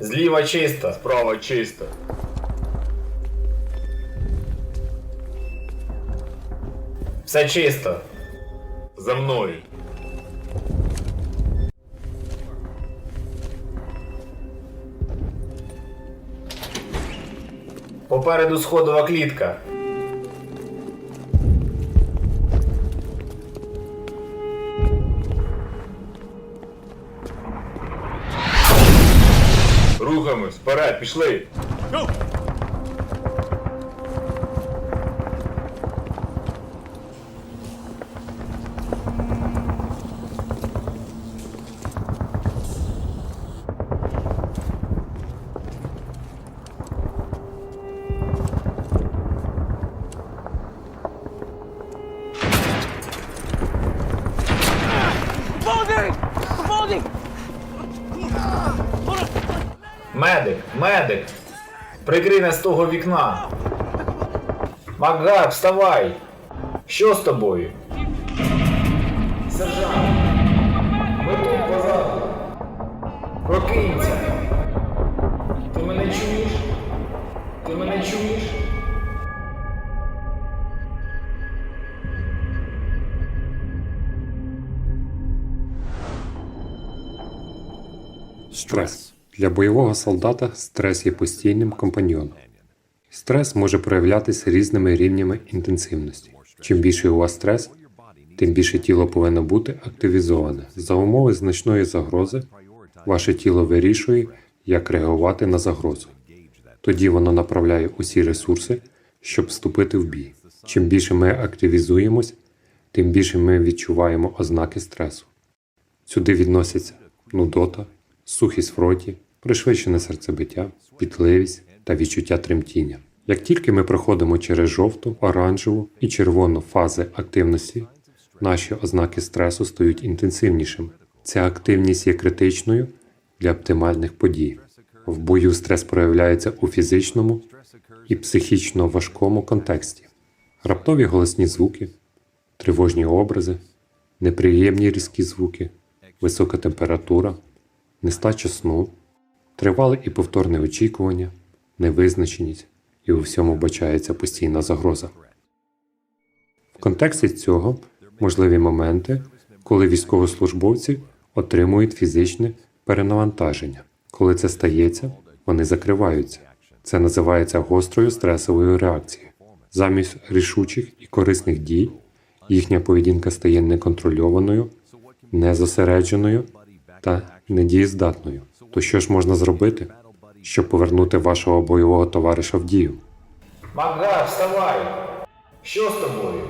Зліва чисто. Справа чисто. Все чисто. За мною. Попереду сходова клітка. Рухаємось. Вперед, пішли. Voldy! Прикрий нас з того вікна. Макгар, вставай. Що з тобою? Сержант. Ми тут позаду. Прокинься. Ти мене чуєш? Ти мене чуєш? Стрес. Для бойового солдата стрес є постійним компаньйоном. Стрес може проявлятися різними рівнями інтенсивності. Чим більший у вас стрес, тим більше тіло повинно бути активізоване. За умови значної загрози ваше тіло вирішує, як реагувати на загрозу. Тоді воно направляє усі ресурси, щоб вступити в бій. Чим більше ми активізуємось, тим більше ми відчуваємо ознаки стресу. Сюди відносяться нудота, сухість в роті, пришвидшене серцебиття, пітливість та відчуття тремтіння. Як тільки ми проходимо через жовту, оранжеву і червону фази активності, наші ознаки стресу стають інтенсивнішими. Ця активність є критичною для оптимальних подій. В бою стрес проявляється у фізичному і психічно важкому контексті. Раптові голосні звуки, тривожні образи, неприємні різкі звуки, висока температура, нестача сну, тривале і повторне очікування, невизначеність і у всьому бачається постійна загроза. В контексті цього можливі моменти, коли військовослужбовці отримують фізичне перенавантаження. Коли це стається, вони закриваються. Це називається гострою стресовою реакцією. Замість рішучих і корисних дій їхня поведінка стає неконтрольованою, незосередженою та недієздатною. То що ж можна зробити, щоб повернути вашого бойового товариша в дію? Макгар, вставай. Що з тобою?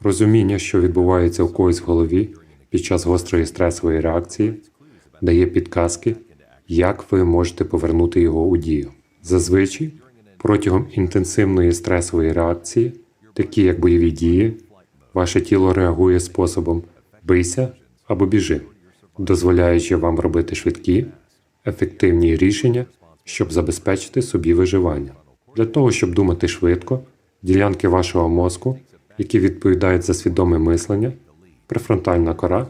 Розуміння, що відбувається у когось в голові під час гострої стресової реакції, дає підказки, як ви можете повернути його у дію. Зазвичай протягом інтенсивної стресової реакції, такі як бойові дії, ваше тіло реагує способом бийся або біжи, дозволяючи вам робити швидкі, ефективні рішення, щоб забезпечити собі виживання. Для того, щоб думати швидко, ділянки вашого мозку, які відповідають за свідоме мислення, префронтальна кора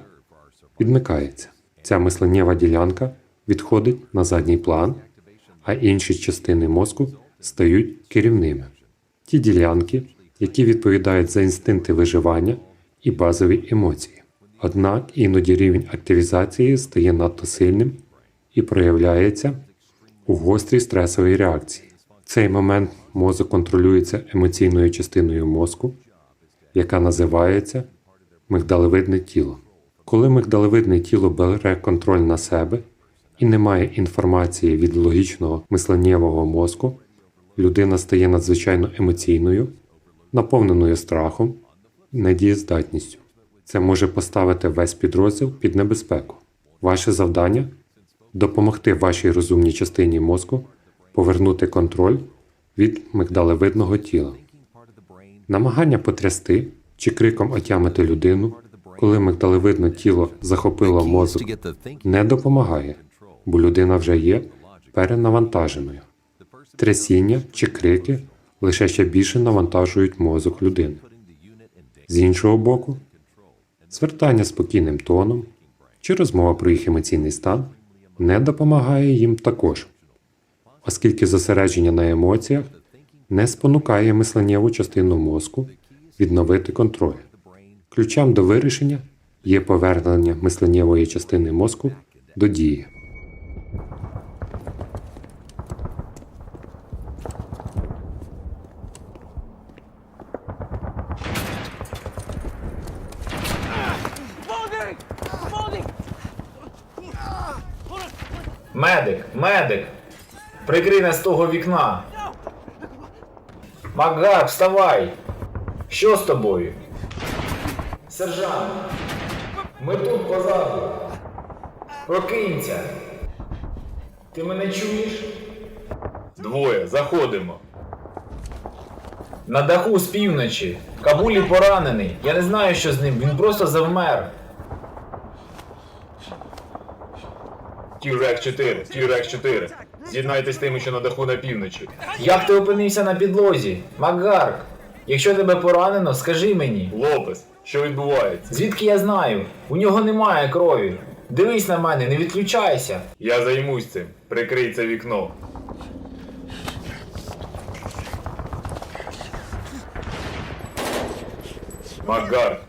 відмикається. Ця мисленнєва ділянка відходить на задній план, а інші частини мозку стають керівними. Ті ділянки, які відповідають за інстинкти виживання і базові емоції. Однак іноді рівень активізації стає надто сильним і проявляється у гострій стресовій реакції. В цей момент мозок контролюється емоційною частиною мозку, яка називається мигдалевидне тіло. Коли мигдалевидне тіло бере контроль на себе і не має інформації від логічного мисленнєвого мозку, людина стає надзвичайно емоційною, наповненою страхом, недієздатністю. Це може поставити весь підрозділ під небезпеку. Ваше завдання допомогти вашій розумній частині мозку повернути контроль від мигдалевидного тіла. Намагання потрясти чи криком отямити людину, коли мигдалевидне тіло захопило мозок, не допомагає, бо людина вже є перенавантаженою. Трясіння чи крики лише ще більше навантажують мозок людини. З іншого боку, звертання спокійним тоном чи розмова про їх емоційний стан не допомагає їм також, оскільки зосередження на емоціях не спонукає мисленнєву частину мозку відновити контроль. Ключем до вирішення є повернення мисленнєвої частини мозку до дії. Прикрий нас з того вікна. Макгар, вставай! Що з тобою? Сержант! Ми тут позаду. Прокинься. Ти мене чуєш? Двоє, заходимо. На даху з півночі. Кабулі поранений. Я не знаю, що з ним. Він просто завмер. Тюрек 4, Тюрек 4. З'єднайтесь з тими, що на даху на півночі. Як ти опинився на підлозі? Макгарк, якщо тебе поранено, скажи мені. Лопес, що відбувається? Звідки я знаю? У нього немає крові. Дивись на мене, не відключайся. Я займусь цим. Прикрий це вікно. Макгар,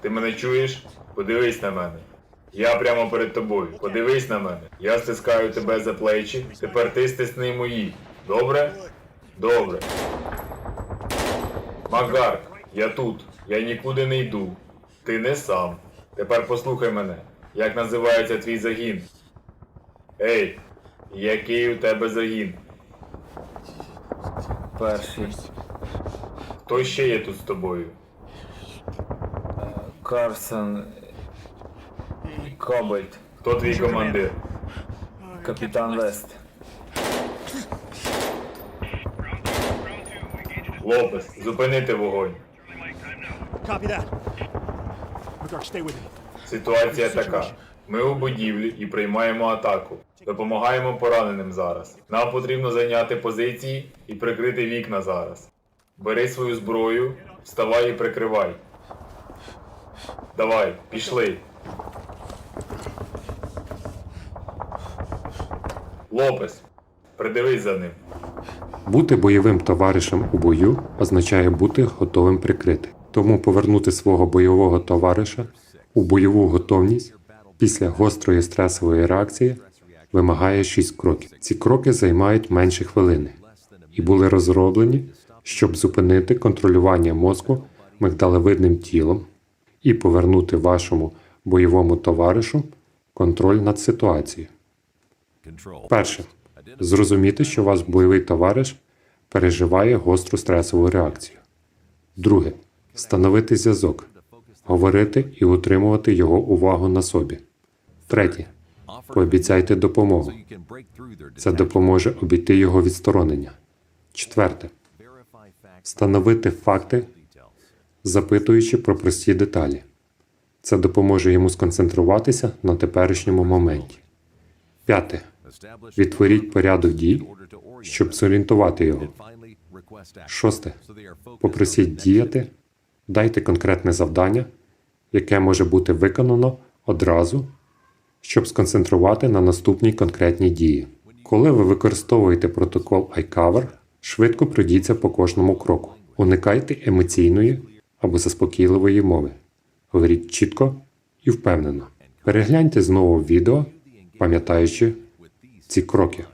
ти мене чуєш? Подивись на мене. Я прямо перед тобою. Подивись на мене. Я стискаю тебе за плечі. Тепер ти стисни мої. Добре? Добре. Макгар, я тут. Я нікуди не йду. Ти не сам. Тепер послухай мене. Як називається твій загін? Ей, який у тебе загін? Перший. Хто ще є тут з тобою? Карсон. Кобальт. Хто твій командир? Капітан Вест. Лопес, зупинити вогонь. Copy that. McGurk, stay with me. Ситуація така. Ми у будівлі і приймаємо атаку. Допомагаємо пораненим зараз. Нам потрібно зайняти позиції і прикрити вікна зараз. Бери свою зброю, вставай і прикривай. Давай, пішли. Лопес, придивись за ним. Бути бойовим товаришем у бою означає бути готовим прикрити. Тому повернути свого бойового товариша у бойову готовність після гострої стресової реакції вимагає 6 кроків. Ці кроки займають менше хвилини і були розроблені, щоб зупинити контролювання мозку мигдалевидним тілом і повернути вашому бойовому товаришу контроль над ситуацією. Перше. Зрозуміти, що ваш бойовий товариш переживає гостру стресову реакцію. Друге. Встановити зв'язок, говорити і утримувати його увагу на собі. Третє. Пообіцяйте допомогу. Це допоможе обійти його відсторонення. Четверте. Встановити факти, запитуючи про прості деталі. Це допоможе йому сконцентруватися на теперішньому моменті. П'яте. Відтворіть порядок дій, щоб зорієнтувати його. Шосте. Попросіть діяти, дайте конкретне завдання, яке може бути виконано одразу, щоб сконцентрувати на наступній конкретній дії. Коли ви використовуєте протокол iCover, швидко пройдіться по кожному кроку. Уникайте емоційної або заспокійливої мови. Говоріть чітко і впевнено. Перегляньте знову відео, пам'ятаючи ці кроки.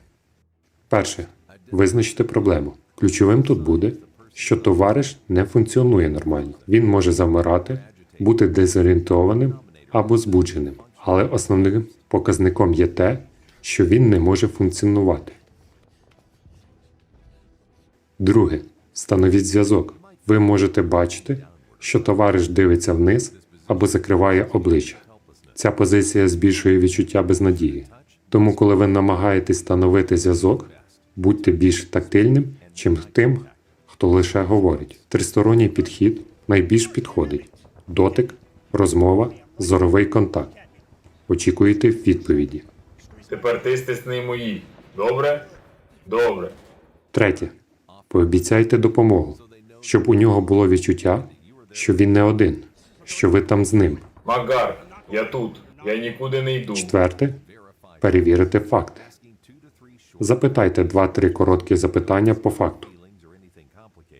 Перше. Визначити проблему. Ключовим тут буде, що товариш не функціонує нормально. Він може замирати, бути дезорієнтованим або збудженим. Але основним показником є те, що він не може функціонувати. Друге. Встановіть зв'язок. Ви можете бачити, що товариш дивиться вниз або закриває обличчя. Ця позиція збільшує відчуття безнадії. Тому, коли ви намагаєтесь встановити зв'язок, будьте більш тактильним, чим тим, хто лише говорить. Тристоронній підхід найбільш підходить: дотик, розмова, зоровий контакт. Очікуєте відповіді. Тепер ти стисни мої. Добре? Добре. Третє. Пообіцяйте допомогу, щоб у нього було відчуття, що він не один, що ви там з ним. Макгар, я тут. Я нікуди не йду. Четверте. Перевірити факти. Запитайте 2-3 короткі запитання по факту.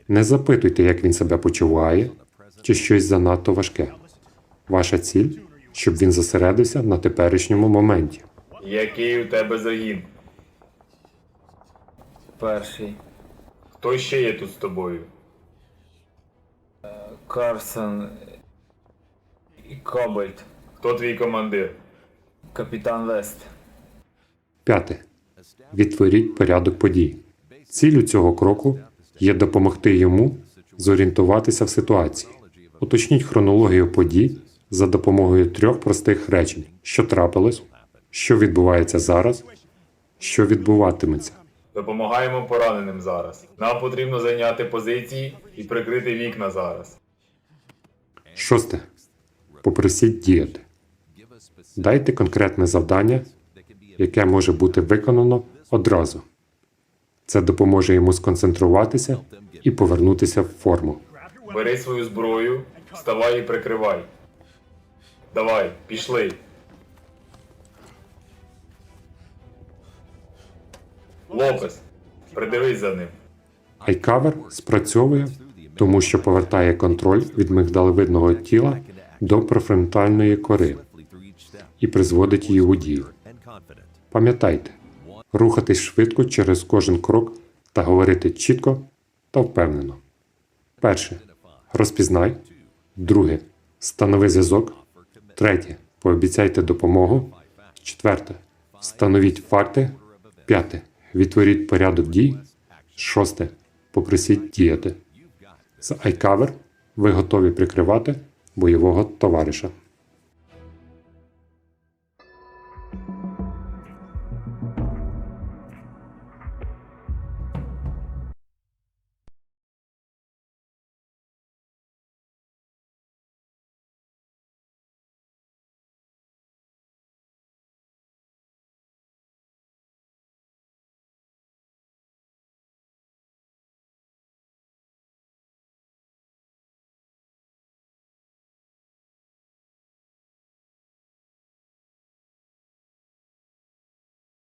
Не запитуйте, як він себе почуває, чи щось занадто важке. Ваша ціль, щоб він зосередився на теперішньому моменті. Який у тебе загін? Перший. Хто ще є тут з тобою? Карсон і Кобальт. Хто твій командир? Капітан Вест. П'яте. Відтворіть порядок подій. Ціллю цього кроку є допомогти йому зорієнтуватися в ситуації. Уточніть хронологію подій за допомогою трьох простих речень: що трапилось, що відбувається зараз, що відбуватиметься. Допомагаємо пораненим зараз. Нам потрібно зайняти позиції і прикрити вікна зараз. Шосте. Попросіть діяти. Дайте конкретне завдання, яке може бути виконано одразу. Це допоможе йому сконцентруватися і повернутися в форму. Бери свою зброю, вставай і прикривай. Давай, пішли. Лопес, придивись за ним. Айкавер спрацьовує, тому що повертає контроль від мигдалевидного тіла до префронтальної кори і призводить її у дію. Пам'ятайте, рухатись швидко через кожен крок та говорити чітко та впевнено. Перше. Розпізнай. Друге. Встанови зв'язок. Третє. Пообіцяйте допомогу. Четверте. Встановіть факти. П'яте. Відтворіть порядок дій. Шосте. Попросіть діяти. З iCover ви готові прикривати бойового товариша.